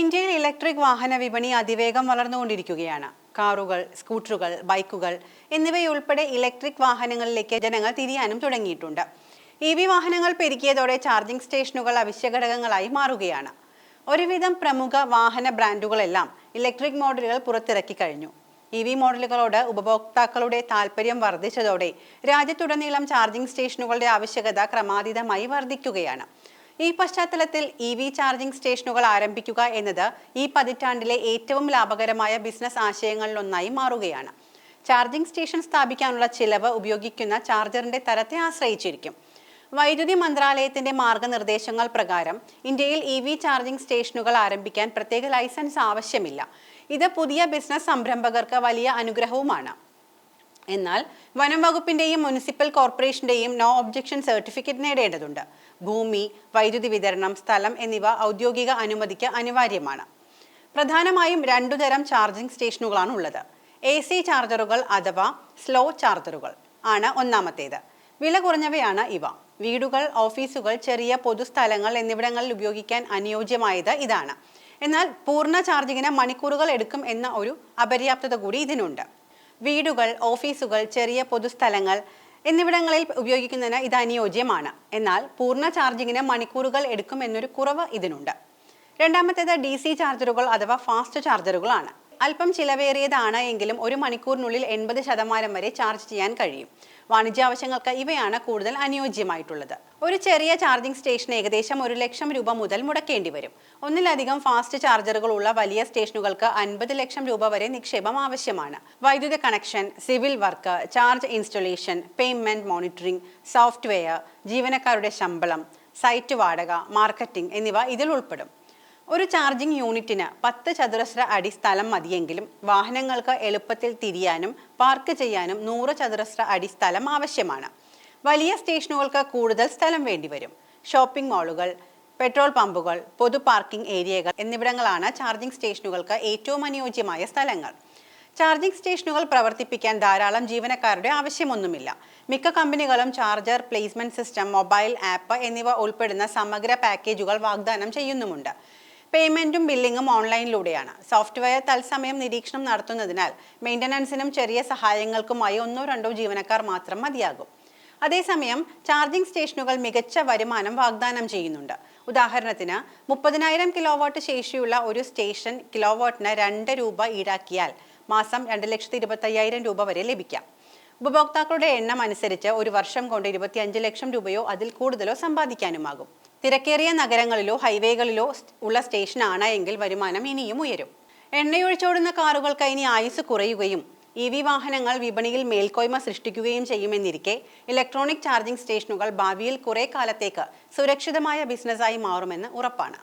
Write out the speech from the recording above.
ഇന്ത്യയിൽ ഇലക്ട്രിക് വാഹന വിപണി അതിവേഗം വളർന്നുകൊണ്ടിരിക്കുകയാണ്. കാറുകൾ സ്കൂട്ടറുകൾ ബൈക്കുകൾ എന്നിവയുൾപ്പെടെ ഇലക്ട്രിക് വാഹനങ്ങളിലേക്ക് ജനങ്ങൾ തിരിയാനും തുടങ്ങിയിട്ടുണ്ട്. ഇ വി വാഹനങ്ങൾ പെരുകിയതോടെ ചാർജിംഗ് സ്റ്റേഷനുകൾ അവശ്യഘടകങ്ങളായി മാറുകയാണ്. ഒരുവിധം പ്രമുഖ വാഹന ബ്രാൻഡുകളെല്ലാം ഇലക്ട്രിക് മോഡലുകൾ പുറത്തിറക്കി കഴിഞ്ഞു. ഇ വി മോഡലുകളോട് ഉപഭോക്താക്കളുടെ താൽപ്പര്യം വർദ്ധിച്ചതോടെ രാജ്യത്തുടനീളം ചാർജിംഗ് സ്റ്റേഷനുകളുടെ ആവശ്യകത ക്രമാതീതമായി വർദ്ധിക്കുകയാണ്. ഈ പശ്ചാത്തലത്തിൽ ഇ വി ചാർജിംഗ് സ്റ്റേഷനുകൾ ആരംഭിക്കുക എന്നത് ഈ പതിറ്റാണ്ടിലെ ഏറ്റവും ലാഭകരമായ ബിസിനസ് ആശയങ്ങളിലൊന്നായി മാറുകയാണ്. ചാർജിംഗ് സ്റ്റേഷൻ സ്ഥാപിക്കാനുള്ള ചിലവ് ഉപയോഗിക്കുന്ന ചാർജറിന്റെ തരത്തെ ആശ്രയിച്ചിരിക്കും. വൈദ്യുതി മന്ത്രാലയത്തിന്റെ മാർഗനിർദ്ദേശങ്ങൾ പ്രകാരം ഇന്ത്യയിൽ ഇ വി ചാർജിംഗ് സ്റ്റേഷനുകൾ ആരംഭിക്കാൻ പ്രത്യേക ലൈസൻസ് ആവശ്യമില്ല. ഇത് പുതിയ ബിസിനസ് സംരംഭകർക്ക് വലിയ അനുഗ്രഹവുമാണ്. എന്നാൽ വനം വകുപ്പിന്റെയും മുനിസിപ്പൽ കോർപ്പറേഷന്റെയും നോ ഒബ്ജക്ഷൻ സർട്ടിഫിക്കറ്റ് നേടേണ്ടതുണ്ട്. ഭൂമി വൈദ്യുതി വിതരണം സ്ഥലം എന്നിവ ഔദ്യോഗിക അനുമതിക്ക് അനിവാര്യമാണ്. പ്രധാനമായും രണ്ടു തരം ചാർജിംഗ് സ്റ്റേഷനുകളാണ് ഉള്ളത്. എ സി ചാർജറുകൾ അഥവാ സ്ലോ ചാർജറുകൾ ആണ് ഒന്നാമത്തേത്. വില കുറഞ്ഞവയാണ് ഇവ. വീടുകൾ ഓഫീസുകൾ ചെറിയ പൊതുസ്ഥലങ്ങൾ എന്നിവിടങ്ങളിൽ ഉപയോഗിക്കാൻ അനുയോജ്യമായത് ഇതാണ്. എന്നാൽ പൂർണ ചാർജിങ്ങിന് മണിക്കൂറുകൾ എടുക്കും എന്ന ഒരു അപര്യാപ്തത കൂടി ഇതിനുണ്ട്. വീടുകൾ ഓഫീസുകൾ ചെറിയ പൊതുസ്ഥലങ്ങൾ എന്നിവിടങ്ങളിൽ ഉപയോഗിക്കുന്നതിന് ഇത് അനുയോജ്യമാണ്. എന്നാൽ പൂർണ ചാർജിങ്ങിന് മണിക്കൂറുകൾ എടുക്കുമെന്നൊരു കുറവ് ഇതിനുണ്ട്. രണ്ടാമത്തേത് ഡി സി ചാർജറുകൾ അഥവാ ഫാസ്റ്റ് ചാർജറുകളാണ്. അല്പം ചിലവേറിയതാണ് എങ്കിലും ഒരു മണിക്കൂറിനുള്ളിൽ എൺപത് ശതമാനം വരെ ചാർജ് ചെയ്യാൻ കഴിയും. വാണിജ്യ ആവശ്യങ്ങൾക്ക് ഇവയാണ് കൂടുതൽ അനുയോജ്യമായിട്ടുള്ളത്. ഒരു ചെറിയ ചാർജിംഗ് സ്റ്റേഷൻ ഏകദേശം ഒരു ലക്ഷം രൂപ മുതൽ മുടക്കേണ്ടി വരും. ഒന്നിലധികം ഫാസ്റ്റ് ചാർജറുകളുള്ള വലിയ സ്റ്റേഷനുകൾക്ക് അൻപത് ലക്ഷം രൂപ വരെ നിക്ഷേപം ആവശ്യമാണ്. വൈദ്യുത connection civil work charge installation payment monitoring software ജീവനക്കാരുടെ ശമ്പളം സൈറ്റ് വാടക മാർക്കറ്റിംഗ് എന്നിവ ഇതിൽ ഉൾപ്പെടും. ഒരു ചാർജിംഗ് യൂണിറ്റിന് പത്ത് ചതുരശ്ര അടി സ്ഥലം മതിയെങ്കിലും വാഹനങ്ങൾക്ക് എളുപ്പത്തിൽ തിരിയാനും പാർക്ക് ചെയ്യാനും നൂറ് ചതുരശ്ര അടി സ്ഥലം ആവശ്യമാണ്. വലിയ സ്റ്റേഷനുകൾക്ക് കൂടുതൽ സ്ഥലം വേണ്ടിവരും. ഷോപ്പിംഗ് മാളുകൾ പെട്രോൾ പമ്പുകൾ പൊതു പാർക്കിംഗ് ഏരിയകൾ എന്നിവിടങ്ങളാണ് ചാർജിംഗ് സ്റ്റേഷനുകൾക്ക് ഏറ്റവും അനുയോജ്യമായ സ്ഥലങ്ങൾ. ചാർജിംഗ് സ്റ്റേഷനുകൾ പ്രവർത്തിപ്പിക്കാൻ ധാരാളം ജീവനക്കാരുടെ ആവശ്യമൊന്നുമില്ല. മിക്ക കമ്പനികളും charger placement system mobile app എന്നിവ ഉൾപ്പെടുന്ന സമഗ്ര പാക്കേജുകൾ വാഗ്ദാനം ചെയ്യുന്നുമുണ്ട്. പേയ്മെന്റും ബില്ലിങ്ങും ഓൺലൈനിലൂടെയാണ്. സോഫ്റ്റ്വെയർ തത്സമയം നിരീക്ഷണം നടത്തുന്നതിനാൽ മെയിന്റനൻസിനും ചെറിയ സഹായങ്ങൾക്കുമായി ഒന്നോ രണ്ടോ ജീവനക്കാർ മാത്രം മതിയാകും. അതേസമയം ചാർജിംഗ് സ്റ്റേഷനുകൾ മികച്ച വരുമാനം വാഗ്ദാനം ചെയ്യുന്നുണ്ട്. ഉദാഹരണത്തിന് മുപ്പതിനായിരം കിലോവാട്ട് ശേഷിയുള്ള ഒരു സ്റ്റേഷൻ കിലോവാട്ടിന് രണ്ട് രൂപ ഈടാക്കിയാൽ മാസം രണ്ട് ലക്ഷത്തി ഇരുപത്തയ്യായിരം രൂപ വരെ ലഭിക്കാം. ഉപഭോക്താക്കളുടെ എണ്ണം അനുസരിച്ച് ഒരു വർഷം കൊണ്ട് ഇരുപത്തിയഞ്ച് ലക്ഷം രൂപയോ അതിൽ കൂടുതലോ സമ്പാദിക്കാനുമാകും. തിരക്കേറിയ നഗരങ്ങളിലോ ഹൈവേകളിലോ ഉള്ള സ്റ്റേഷനാണ് എങ്കിൽ വരുമാനം ഇനിയും ഉയരും. എണ്ണയൊഴിച്ചോടുന്ന കാറുകൾക്ക് ഇനി ആയുസ് കുറയുകയും ഇ വി വാഹനങ്ങൾ വിപണിയിൽ മേൽക്കോയ്മ സൃഷ്ടിക്കുകയും ചെയ്യുമെന്നിരിക്കെ ഇലക്ട്രോണിക് ചാർജിംഗ് സ്റ്റേഷനുകൾ ഭാവിയിൽ കുറേ കാലത്തേക്ക് സുരക്ഷിതമായ ബിസിനസ്സായി മാറുമെന്ന് ഉറപ്പാണ്.